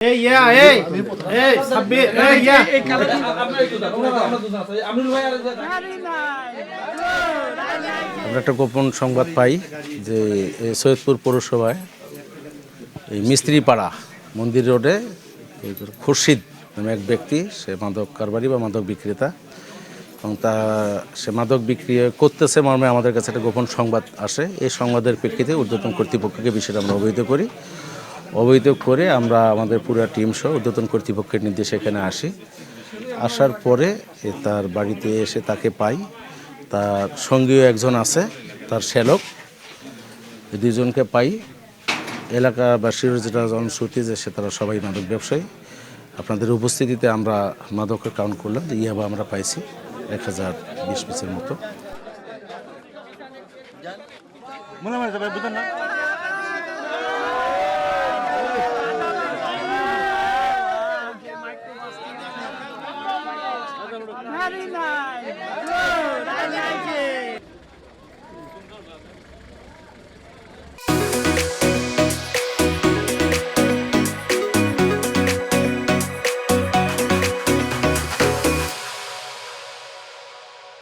এই ইয়া এই এই সাব্বির এই ইয়া আমরা একটা গোপন সংবাদ পাই যে সৈয়দপুর পৌরসভায় এই মিস্ত্রিপাড়া মন্দির রোডে খুরশিদ নামে এক ব্যক্তি সে মাদক কারবারি বা মাদক বিক্রেতা এবং তা সে মাদক বিক্রি করতেছে মর্মে আমাদের কাছে একটা গোপন সংবাদ আসে। এই সংবাদের প্রেক্ষিতে ঊর্ধ্বতন কর্তৃপক্ষকে বিষয়টা আমরা অবহিত করি। অবহিত করে আমরা আমাদের পুরো টিম সহ ঊর্ধ্বতন কর্তৃপক্ষের নির্দেশে এখানে আসি। আসার পরে তার বাড়িতে এসে তাকে পাই। তার সঙ্গীয় একজন আছে, তার শ্যালক। দুজনকে পাই। এলাকাবাসীর যেটা জনশ্রুতি যে সে তারা সবাই মাদক ব্যবসায়ী। আপনাদের উপস্থিতিতে আমরা মাদকের কাউন্ট করলাম যে ইয়াবা আমরা পাইছি এক হাজার বিশ পিসের মতো। 하는 날, 그, 나야지.